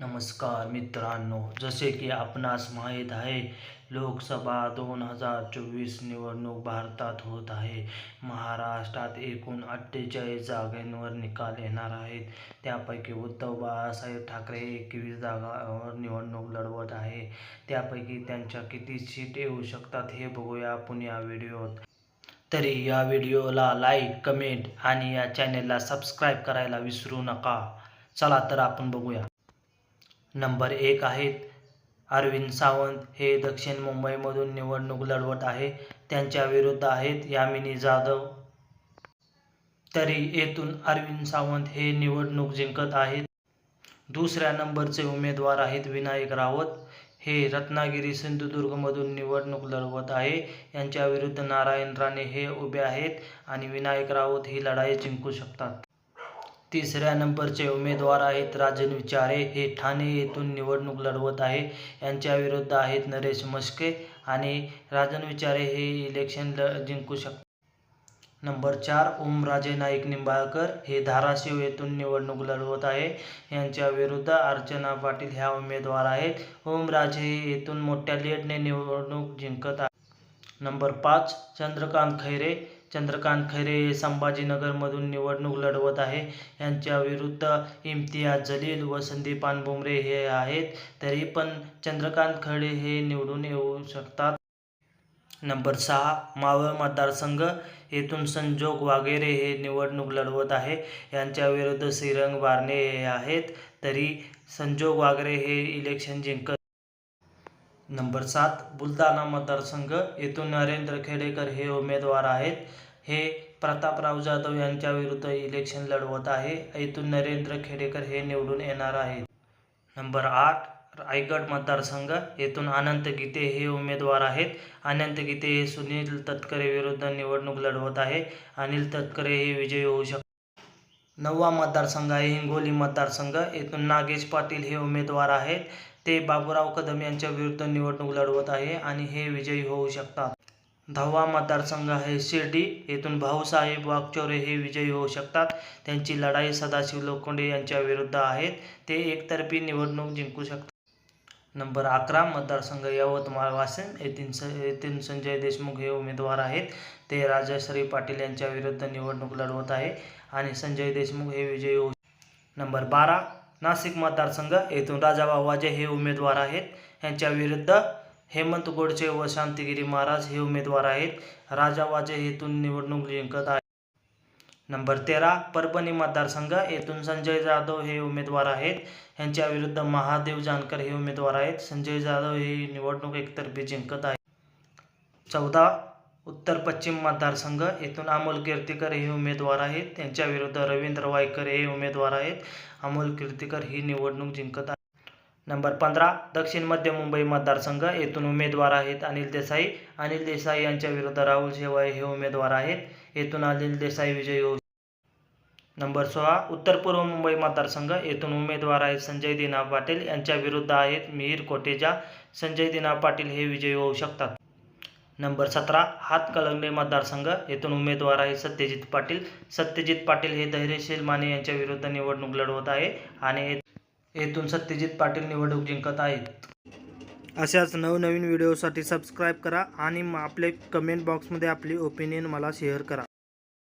नमस्कार मित्रांनो जसे की आपणास माहीत आहे लोकसभा दोन हजार चोवीस निवडणूक भारतात होत आहे. महाराष्ट्रात एकूण अठ्ठेचाळीस जागांवर निकाल येणार आहेत. त्यापैकी उद्धव बाळासाहेब ठाकरे एकवीस जागांवर निवडणूक लढवत आहे. त्यापैकी त्यांच्या किती सीट येऊ शकतात हे बघूया आपण या व्हिडिओत. तरी या व्हिडिओला लाईक कमेंट आणि या चॅनेलला सबस्क्राईब करायला विसरू नका. चला तर आपण बघूया. नंबर एक आहेत. अरविंद सावंत हे दक्षिण मुंबईमधून निवडणूक लढवत आहे. त्यांच्या विरुद्ध आहेत यामिनी जाधव. तरी येथून अरविंद सावंत हे निवडणूक जिंकत आहेत. दुसऱ्या नंबरचे उमेदवार आहेत विनायक रावत. हे रत्नागिरी सिंधुदुर्गमधून निवडणूक लढवत आहे. यांच्या विरुद्ध नारायण राणे हे उभे आहेत आणि विनायक रावत ही लढाई जिंकू शकतात. तिसऱ्या नंबरचे उमेदवार आहेत राजन विचारे. हे ठाणे येथून निवडणूक लढवत आहे. यांच्या विरुद्ध आहेत नरेश मस्के आणि राजन विचारे. हे इलेक्शन ल जिंकू शकतात नंबर चार ओमराजे नाईक निंबाळकर. हे धाराशिव येथून निवडणूक लढवत आहे. यांच्या विरुद्ध अर्चना पाटील ह्या उमेदवार आहेत. ओमराजे येथून मोठ्या लीडने निवडणूक जिंकत आहे नंबर पाच चंद्रकांत खैरे. चंद्रकांत खैरे हे संभाजीनगरमधून निवडणूक लढवत आहे. यांच्या विरुद्ध इम्तियाज जलील व संदीप पानभुमरे हे आहेत. तरी पण चंद्रकांत खैरे हे निवडून येऊ शकतात. नंबर सहा मावळ मतदारसंघ. येथून संजोग वागेरे हे निवडणूक लढवत आहे. यांच्या विरुद्ध श्रीरंग बारणे हे आहेत. तरी संजोग वागरे हे इलेक्शन जिंकत नंबर सात बुलढाणा मतदारसंघ. येथून नरेंद्र खेडेकर हे उमेदवार आहेत. हे प्रतापराव जाधव यांच्या विरुद्ध इलेक्शन लढवत आहे. येथून नरेंद्र खेडेकर हे निवडून येणार आहेत. नंबर आठ रायगड मतदारसंघ. येथून अनंत गीते हे उमेदवार आहेत. अनंत गीते हे सुनील तटकरे विरुद्ध निवडणूक लढवत आहे. अनिल तटकरे हे विजयी होऊ शकतात नववा मतदारसंघ आहे. हिंगोली मतदारसंघ. येथून नागेश पाटील हे उमेदवार आहेत. ते बाबूराव कदम यांच्या विरुद्ध निवडणूक लढवत आहे आणि हे विजयी होऊ शकतात. दहावा मतदारसंघ आहे शिर्डी येथून भाऊसाहेब वागचौरे हे विजयी होऊ शकतात. त्यांची लढाई सदाशिव लोखंडे यांच्या विरुद्ध आहेत. ते एकतर्फी निवडणूक जिंकू शकतात. नंबर अकरा मतदारसंघ यवतमाळ वाशिम येथील स येथील संजय देशमुख हे उमेदवार आहेत. ते राजश्री पाटील यांच्या विरुद्ध निवडणूक लढवत आहे आणि संजय देशमुख हे विजयी होऊ नंबर बारा नाशिक मतदारसंघ येथून राजाभाऊ वाजे हे उमेदवार आहेत. यांच्या विरुद्ध हेमंत गोडचे व शांतिगिरी महाराज हे उमेदवार आहेत. राजा वाजे येथून निवडणूक जिंकत आहे नंबर तेरा परभणी मतदारसंघ येथून संजय जाधव हे उमेदवार आहेत. यांच्या विरुद्ध महादेव जानकर हे उमेदवार आहेत. संजय जाधव हे निवडणूक एकतर्फी जिंकत आहे चौदा उत्तर पश्चिम मतदारसंघ येथून अमोल कीर्तीकर हे उमेदवार आहेत. त्यांच्या विरुद्ध रवींद्र वायकर हे उमेदवार आहेत. अमोल कीर्तीकर ही निवडणूक जिंकत आहे नंबर पंधरा दक्षिण मध्य मुंबई मतदारसंघ येथून उमेदवार आहेत अनिल देसाई. अनिल देसाई यांच्या विरुद्ध राहुल शेवाळे हे उमेदवार आहेत. येथून अनिल देसाई विजयी होऊ नंबर सोळा उत्तर पूर्व मुंबई मतदारसंघ येथून उमेदवार आहेत संजय दिना पाटील. यांच्या विरुद्ध आहेत मिहीर कोटेजा. संजय दिना पाटील हे विजयी होऊ शकतात. नंबर सतरा हातकलंगडे मतदारसंघ येथून उमेदवार आहे सत्यजित पाटील. सत्यजित पाटील हे धैर्यशील माने यांच्या विरुद्ध निवडणूक लढवत आहे आणि येथून सत्यजित पाटील निवडणूक जिंकत आहेत. अशाच नवनवीन व्हिडिओसाठी सबस्क्राईब करा आणि आपले कमेंट बॉक्समध्ये आपली ओपिनियन मला शेअर करा.